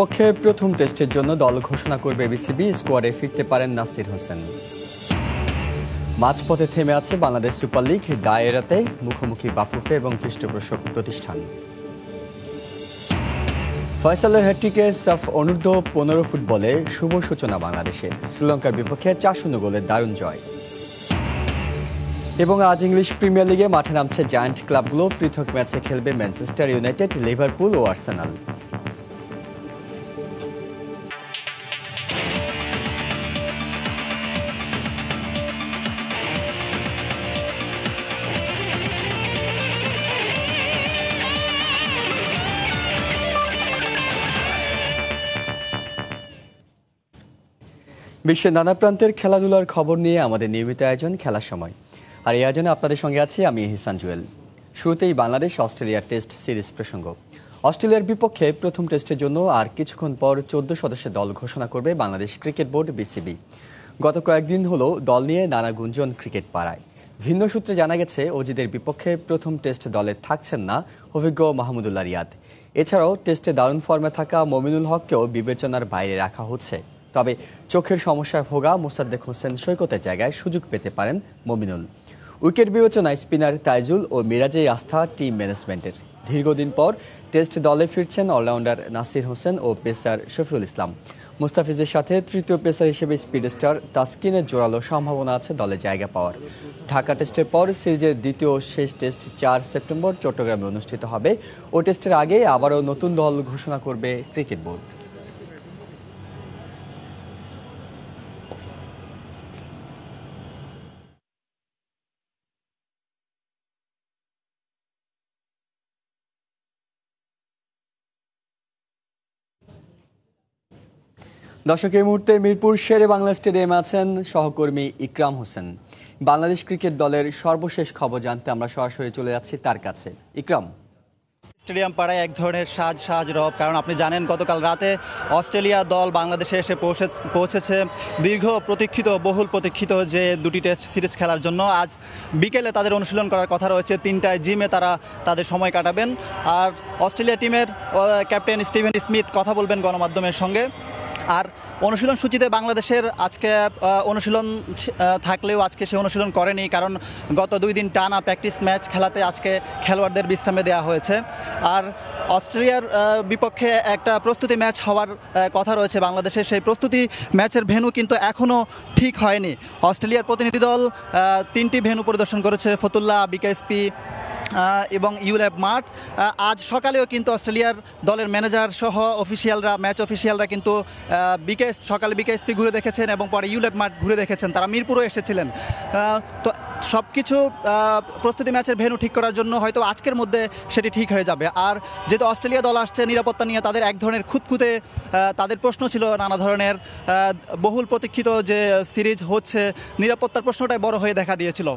পক্ষে প্রথম টেস্টের জন্য দল ঘোষণা করবে বিসিবি, স্কোয়াডে ফিরতে পারেন নাসির হোসেন। মাঝপথে থেমে আছে বাংলাদেশ সুপার লিগ দায়েরাতে মুখোমুখি বাফুফে এবং পৃষ্ঠপোষক প্রতিষ্ঠান। ফয়সালের হ্যাট্রিকে সাফ অনূর্ধ্ব পনেরো ফুটবলে শুভ সূচনা বাংলাদেশের শ্রীলঙ্কার বিপক্ষে চার শূন্য গোলের দারুণ জয়। এবং আজ ইংলিশ প্রিমিয়ার লিগে মাঠে নামছে জায়ান্ট ক্লাবগুলো। পৃথক ম্যাচে খেলবে ম্যানচেস্টার ইউনাইটেড, লিভারপুল ও আর্সেনাল। বিশ্বের নানা প্রান্তের খেলাধুলার খবর নিয়ে আমাদের নিয়মিত আয়োজন খেলার সময়। আর এই আয়োজনে আপনাদের সঙ্গে আছি আমি হিসান জুয়েল। শুরুতেই বাংলাদেশ অস্ট্রেলিয়ার টেস্ট সিরিজ প্রসঙ্গ। অস্ট্রেলিয়ার বিপক্ষে প্রথম টেস্টের জন্য আর কিছুক্ষণ পর চোদ্দ সদস্যের দল ঘোষণা করবে বাংলাদেশ ক্রিকেট বোর্ড বিসিবি। গত কয়েকদিন হলো দল নিয়ে নানা গুঞ্জন ক্রিকেট পাড়ায়। ভিন্ন সূত্রে জানা গেছে অজিদের বিপক্ষে প্রথম টেস্ট দলে থাকছেন না অভিজ্ঞ মাহমুদুল্লাহ রিয়াদ। এছাড়াও টেস্টে দারুণ ফর্মে থাকা মমিনুল হককেও বিবেচনার বাইরে রাখা হচ্ছে। তবে চোখের সমস্যায় ভোগা মোসাদ্দেক হোসেন সৈকতের জায়গায় সুযোগ পেতে পারেন মমিনুল। উইকেট বিবেচনায় স্পিনার তাইজুল ও মিরাজেই আস্থা টিম ম্যানেজমেন্টের। দীর্ঘদিন পর টেস্ট দলে ফিরছেন অলরাউন্ডার নাসির হোসেন ও পেসার শফিউল ইসলাম। মুস্তাফিজের সাথে তৃতীয় পেসার হিসেবে স্পিড স্টার তাসকিনের জোরালো সম্ভাবনা আছে দলে জায়গা পাওয়ার। ঢাকা টেস্টের পর সিরিজের দ্বিতীয় শেষ টেস্ট চার সেপ্টেম্বর চট্টগ্রামে অনুষ্ঠিত হবে। ও টেস্টের আগে আবারও নতুন দল ঘোষণা করবে ক্রিকেট বোর্ড। দর্শক, এই মুহূর্তে মিরপুর শেরে বাংলা স্টেডিয়ামে আছেন সহকর্মী ইকরাম হোসেন। বাংলাদেশ ক্রিকেট দলের সর্বশেষ খবর জানতে আমরা সরাসরি চলে যাচ্ছি তার কাছে। ইকরাম। স্টেডিয়াম পাড়ায় এক ধরনের সাজ সাজ রব, কারণ আপনি জানেন গতকাল রাতে অস্ট্রেলিয়া দল বাংলাদেশে এসে পৌঁছে পৌঁছেছে। দীর্ঘ প্রতীক্ষিত, বহুল প্রতীক্ষিত যে দুটি টেস্ট সিরিজ খেলার জন্য। আজ বিকেলে তাদের অনুশীলন করার কথা রয়েছে। তিনটায় জিমে তারা তাদের সময় কাটাবেন। আর অস্ট্রেলিয়া টিমের ক্যাপ্টেন স্টিভেন স্মিথ কথা বলবেন গণমাধ্যমের সঙ্গে। আর অনুশীলন সূচিতে বাংলাদেশের আজকে অনুশীলন থাকলেও আজকে সে অনুশীলন করেনি, কারণ গত দুই দিন টানা প্র্যাকটিস ম্যাচ খেলাতে আজকে খেলোয়াড়দের বিশ্রামে দেওয়া হয়েছে। আর অস্ট্রেলিয়ার বিপক্ষে একটা প্রস্তুতি ম্যাচ হওয়ার কথা রয়েছে বাংলাদেশের। সেই প্রস্তুতি ম্যাচের ভেন্যু কিন্তু এখনও ঠিক হয়নি। অস্ট্রেলিয়ার প্রতিনিধি দল তিনটি ভেনু পরিদর্শন করেছে। ফতুল্লা, বিকেএসপি এবং ইউল্যাব মাঠ। আজ সকালেও কিন্তু অস্ট্রেলিয়ার দলের ম্যানেজার সহ অফিসিয়ালরা, ম্যাচ অফিসিয়ালরা কিন্তু বিকেএস সকালে বিকেএসপি ঘুরে দেখেছেন এবং পরে ইউল্যাব মাঠ ঘুরে দেখেছেন। তারা মিরপুরও এসেছিলেন। তো সব কিছু প্রস্তুতি ম্যাচের ভেনু ঠিক করার জন্য হয়তো আজকের মধ্যে সেটি ঠিক হয়ে যাবে। আর যেহেতু অস্ট্রেলিয়া দল আসছে, নিরাপত্তা নিয়ে তাদের এক ধরনের খুঁতখুঁতে তাদের প্রশ্ন ছিল নানা ধরনের বহুল প্রতীক্ষিত যে সিরিজ হচ্ছে, নিরাপত্তার প্রশ্নটাই বড় হয়ে দেখা দিয়েছিল।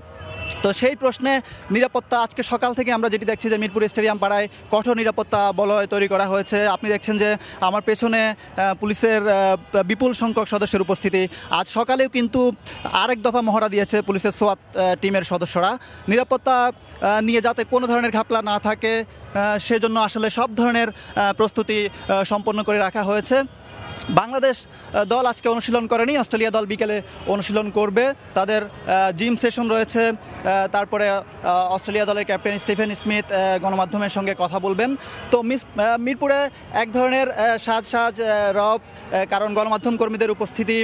তো সেই প্রশ্নে নিরাপত্তা, আজকে সকাল থেকে আমরা যেটি দেখছি যে মিরপুর স্টেডিয়াম পাড়ায় কঠোর নিরাপত্তা বলয় তৈরি করা হয়েছে। আপনি দেখছেন যে আমার পেছনে পুলিশের বিপুল সংখ্যক সদস্যের উপস্থিতি। আজ সকালেও কিন্তু আরেক দফা মহড়া দিয়েছে পুলিশের সোয়াত টিমের সদস্যরা। নিরাপত্তা নিয়ে যাতে কোনো ধরনের ঘাপলা না থাকে সেজন্য আসলে সব ধরনের প্রস্তুতি সম্পন্ন করে রাখা হয়েছে। বাংলাদেশ দল আজকে অনুশীলন করেনি। অস্ট্রেলিয়া দল বিকেলে অনুশীলন করবে। তাদের জিম সেশন রয়েছে। তারপরে অস্ট্রেলিয়া দলের ক্যাপ্টেন স্টিফেন স্মিথ গণমাধ্যমের সঙ্গে কথা বলবেন। তো মিস মিরপুরে এক ধরনের সাজ সাজ রব কারণ গণমাধ্যম কর্মীদের উপস্থিতি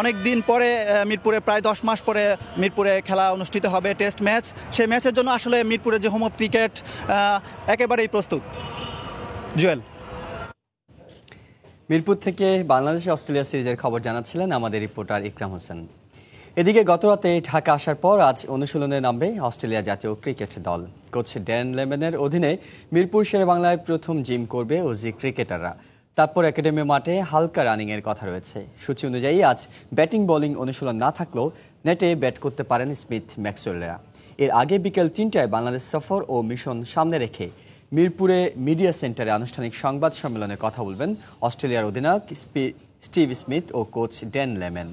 অনেক দিন পরে মিরপুরে, প্রায় দশ মাস পরে মিরপুরে খেলা অনুষ্ঠিত হবে, টেস্ট ম্যাচ। সেই ম্যাচের জন্য আসলে মিরপুরে যে হোম ক্রিকেট একেবারেই প্রস্তুত। জুয়েল। মিরপুর থেকে বাংলাদেশ, অস্ট্রেলিয়া সিরিজের খবর জানাচ্ছিলেন আমাদের রিপোর্টার ইকরাম হোসেন। এদিকে গতরাতে ঢাকা আসার পর আজ অনুশীলনে নামবে অস্ট্রেলিয়া জাতীয় ক্রিকেট দল। কোচ ড্যান লেমেনের অধীনে মিরপুর শেরে বাংলায় প্রথম জিম করবে ওজি ক্রিকেটাররা। তারপর একাডেমি মাঠে হালকা রানিংয়ের কথা রয়েছে। সূচি অনুযায়ী আজ ব্যাটিং, বোলিং অনুশীলন না থাকলেও নেটে ব্যাট করতে পারেন স্মিথ ম্যাক্সওয়েলরা। এর আগে বিকেল তিনটায় বাংলাদেশ সফর ও মিশন সামনে রেখে মিরপুরে মিডিয়া সেন্টারে আনুষ্ঠানিক সংবাদ সম্মেলনে কথা বলবেন অস্ট্রেলিয়ার অধিনায়ক স্টিভ স্মিথ ও কোচ ড্যান লেমেন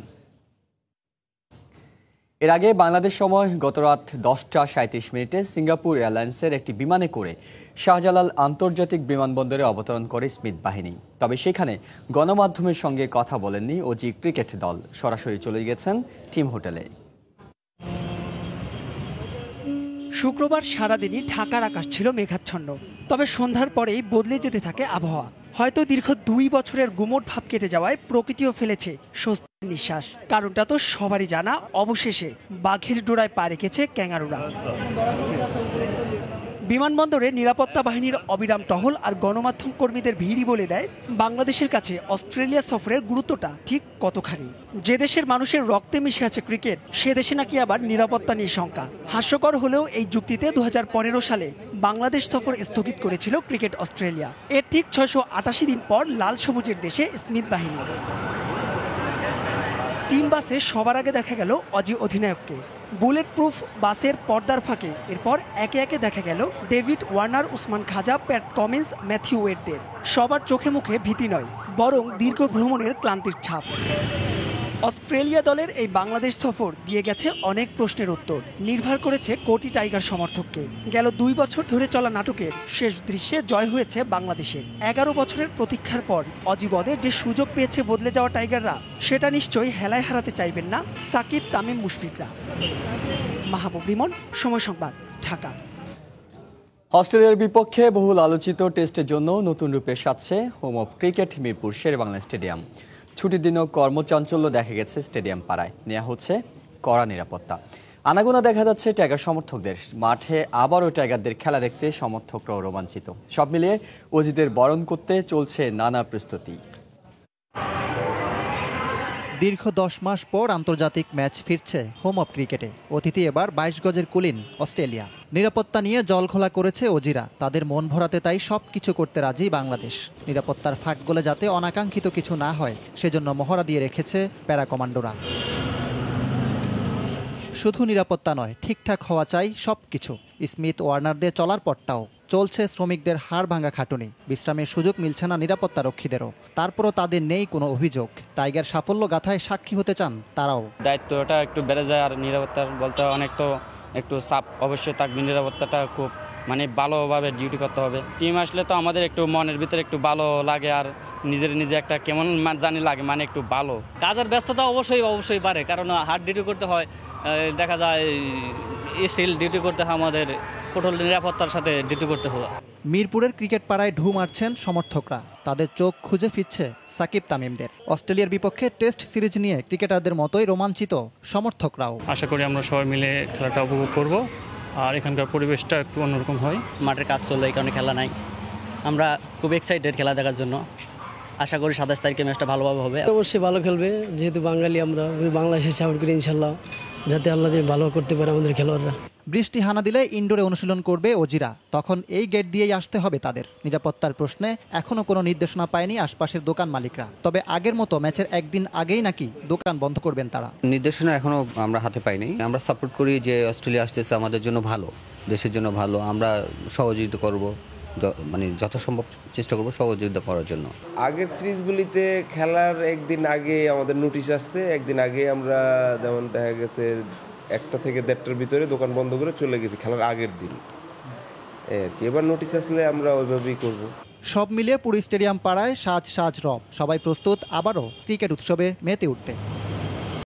এর আগে বাংলাদেশ সময় গত রাত দশটা সাঁত্রিশ মিনিটে সিঙ্গাপুর এয়ারলাইন্সের একটি বিমানে করে শাহজালাল আন্তর্জাতিক বিমানবন্দরে অবতরণ করে স্মিথ বাহিনী। তবে সেখানে গণমাধ্যমের সঙ্গে কথা বলেননি ওজি ক্রিকেট দল। সরাসরি চলে গেছেন টিম হোটেলে। শুক্রবার সারাদিনই ঢাকার আকাশ ছিল মেঘাচ্ছন্ন। তবে সন্ধ্যার পরেই বদলে যেতে থাকে আবহাওয়া। হয়তো দীর্ঘ দুই বছরের গুমোট ভাব কেটে যাওয়ায় প্রকৃতিও ফেলেছে স্বস্তির নিঃশ্বাস। কারণটা তো সবারই জানা, অবশেষে বাঘের ডোরায় পা রেখেছে ক্যাঙ্গারুরা। বিমানবন্দরে নিরাপত্তা বাহিনীর অবিরাম টহল আর গণমাধ্যম কর্মীদের ভিড়ই বলে দেয় বাংলাদেশের কাছে অস্ট্রেলিয়া সফরের গুরুত্বটা ঠিক কতখানি? যে দেশের মানুষের রক্তে মিশে আছে ক্রিকেট, সে দেশে নাকি আবার নিরাপত্তা নিয়ে শঙ্কা। হাস্যকর হলেও এই যুক্তিতে দু হাজার পনেরো সালে বাংলাদেশ সফর স্থগিত করেছিল ক্রিকেট অস্ট্রেলিয়া। এর ঠিক ছয়শো আটাশি দিন পর লাল সবুজের দেশে স্মিথ বাহিনী। টিম বাসে সবার আগে দেখা গেল অজি অধিনায়ককে। বুলেট প্রুফ বাসের পর্দার ফাঁকে। এরপর একে একে দেখা গেল David Warner, Usman Khawaja, Pat Cummins Matthew ওয়েটদের সবার চোখে মুখে ভীতি নয়, বরং দীর্ঘ ভ্রমণের ক্লান্তির ছাপ। অস্ট্রেলিয়া দলের এই বাংলাদেশ সফর দিয়ে গেছে অনেক প্রশ্নের উত্তর। নির্ভর করেছে কোটি টাইগার সমর্থককে। গেল দুই বছর ধরে চলা নাটকের শেষ দৃশ্যে জয় হয়েছে বাংলাদেশের এগারো বছরের প্রতীক্ষার পর অজীবদের যে সুযোগ পেয়েছে বদলে যাওয়া টাইগাররা, সেটা নিশ্চয়ই হেলায় হারাতে চাইবেন না সাকিব, তামিম, মুশফিকরা। মাহবুব রিমন, সময় সংবাদ, ঢাকা। অস্ট্রেলিয়ার বিপক্ষে বহুল আলোচিত টেস্টের জন্য নতুন রূপে সাজছে home of cricket Mirpur Sherebangla stadium. ছুটির দিনেও কর্মচাঞ্চল্য দেখা গেছে স্টেডিয়াম পাড়ায়। নেওয়া হচ্ছে কড়া নিরাপত্তা। আনাগোনা দেখা যাচ্ছে ট্যাগার সমর্থকদের। মাঠে আবারও ট্যাগারদের খেলা দেখতে সমর্থকরাও রোমাঞ্চিত। সব মিলিয়ে অজিদের বরণ করতে চলছে নানা প্রস্তুতি। দীর্ঘ দশ মাস পর আন্তর্জাতিক ম্যাচ ফিরছে হোম অফ ক্রিকেটে। অতিথি এবার বাইশ গজের কুলিন, অস্ট্রেলিয়া। নিরাপত্তা নিয়ে জল খোলা করেছে অজিরা তাদের মন ভরাতে তাই সব কিছু করতে রাজি বাংলাদেশ। নিরাপত্তার ফাঁক গলে যাতে অনাকাঙ্ক্ষিত কিছু না হয়, সেজন্য মহড়া দিয়ে রেখেছে প্যারা কমান্ডোরা। শুধু নিরাপত্তা নয়, ঠিকঠাক হওয়া চাই সব কিছু। স্মিথ ওয়ার্নারদের চলার পরটাও চলছে শ্রমিকদের হাড় ভাঙা খাটুনি। বিশ্রামের সুযোগ মিলছে না নিরাপত্তা রক্ষীদেরও তারপরও তাদের নেই কোনো অভিযোগ। টাইগার সাফল্য গাথায় সাক্ষী হতে চান তারাও। দায়িত্বটা একটু বেড়ে যায় আর নিরাপত্তার বলতে অনেক তো একটু চাপ অবশ্যই থাকবে। নিরাপত্তাটা খুব মানে ভালোভাবে ডিউটি করতে হবে। টিম আসলে তো আমাদের একটু মনের ভিতরে একটু ভালো লাগে আর নিজের নিজে একটা কেমন জানি লাগে মানে একটু ভালো। কাজের ব্যস্ততা অবশ্যই অবশ্যই বাড়ে। কারণ হার্ড ডিউটি করতে হয় দেখা যায় স্টিল ডিউটি করতে হয় আমাদের। কঠোর নিরাপত্তার সাথে ডিউটি করতে হবে। মিরপুরের ক্রিকেট পাড়ায় ঢু মারছেন সমর্থকরা। তাদের চোখ খুঁজে ফিরছে সাকিব তামিমদের। অস্ট্রেলিয়ার বিপক্ষে টেস্ট সিরিজ নিয়ে ক্রিকেটারদের মতোই রোমাঞ্চিত সমর্থকরাও। আশা করি আমরা সবাই মিলে খেলাটা উপভোগ করব। আর এখানকার পরিবেশটা একটু অন্যরকম হয়। মাঠের কাজ চলল এই কারণে খেলা নাই। আমরা খুব এক্সাইটেড খেলা দেখার জন্য। আশা করি সাতাশ তারিখে ম্যাচটা ভালোভাবে হবে। অবশ্যই ভালো খেলবে। যেহেতু বাঙালি আমরা বাংলাদেশে সাপোর্ট করি ইনশাল্লাহ যাতে আল্লাহ দিয়ে ভালো করতে পারে আমাদের খেলোয়াড়রা। বৃষ্টি হানা দিলে ইনডোরে অনুশীলন করবে ওজিরা। তখন এই গেট দিয়েই আসতে হবে তাদের। নিরাপত্তার প্রশ্নে এখনও কোনো নির্দেশনা পায়নি আশপাশের দোকান মালিকরা। তবে আগের মতো ম্যাচের একদিন আগেই নাকি দোকান বন্ধ করবেন তারা। নির্দেশনা এখনও আমরা হাতে পাইনি। আমরা সাপোর্ট করি যে অস্ট্রেলিয়া আসতেছে আমাদের জন্য ভালো দেশের জন্য ভালো। আমরা সহযোগিতা করব মানে যথাসম্ভব চেষ্টা করব সহযোগিতা করার জন্য। আগের সিরিজগুলিতে খেলার একদিন আগে আমাদের নোটিশ আসছে। একদিন আগে আমরা যেমন দেখা গেছে একটা থেকে দেড়টার ভিতরে দোকান বন্ধ করে চলে গেছি, খেলার আগের দিন। এবার নোটিশ আসলে আমরা ওইভাবেই করব। সব মিলিয়ে পুরী স্টেডিয়াম পাড়ায় সাজ সাজ রব। সবাই প্রস্তুত, আবারও ক্রিকেট উৎসবে মেতে উঠতে।